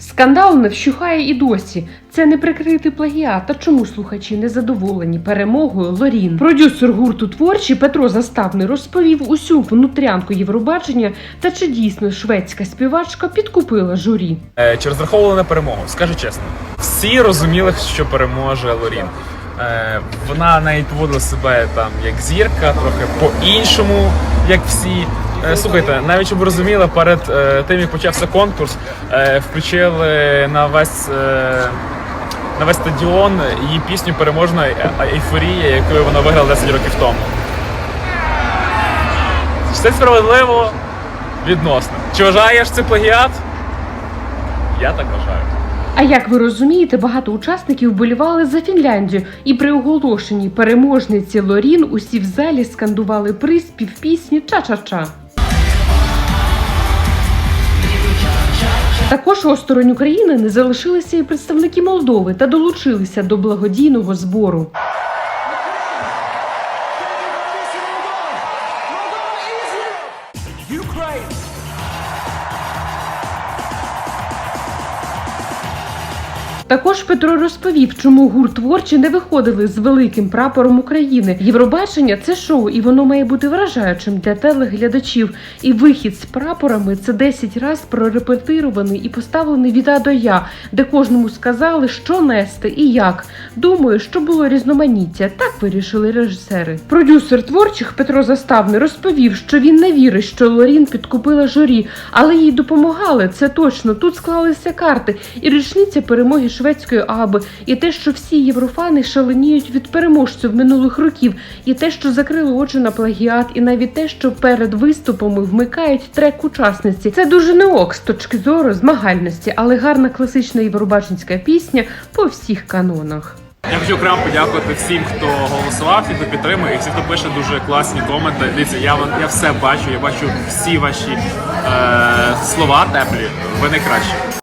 Скандал не вщухає і досі. Це не прикритий плагіат. Та чому слухачі не задоволені перемогою Лорін? Продюсер гурту творчі Петро Заставний розповів усю внутрянку Євробачення та чи дійсно шведська співачка підкупила журі. Е, Чи розраховували на перемогу? Скажу чесно, всі розуміли, що переможе Лорін. Е, Вона навіть поводила себе там як зірка, трохи по-іншому, як всі. Е, Слухайте, навіть щоб ви розуміли, перед е, тим як почався конкурс, е, включили на весь. На весь стадіон її пісню переможна ейфорія, якою вона виграла 10 років тому. Це справедливо? Відносно. Чи вважаєш це плагіат? Я так вважаю. А як ви розумієте, багато учасників вболівали за Фінляндію, і при оголошенні переможниці Лорін усі в залі скандували приспів пісні Ча-ча-ча. Також осторонь України не залишилися і представники Молдови та долучилися до благодійного збору. Також Петро розповів, чому гурт творчі не виходили з великим прапором України. Євробачення це шоу, і воно має бути вражаючим для телеглядачів. І вихід з прапорами це 10 разів прорепетирований і поставлений від А до Я, де кожному сказали, що нести і як. Думаю, що було різноманіття. Так вирішили режисери. Продюсер творчих Петро Заставний розповів, що він не вірить, що Лорін підкупила журі, але їй допомагали. Це точно. Тут склалися карти. І річниця перемоги шведської аби, і те, що всі єврофани шаленіють від переможців минулих років, і те, що закрили очі на плагіат, і навіть те, що перед виступами вмикають трек учасниці. Це дуже не ок з точки зору змагальності, але гарна класична євробаченська пісня по всіх канонах. Я хочу окремо подякувати всім, хто голосував, всім, хто підтримує, і всім, хто пише дуже класні коменти. Дивіться, я, я все бачу, я бачу всі ваші е, слова теплі. Ви найкращі.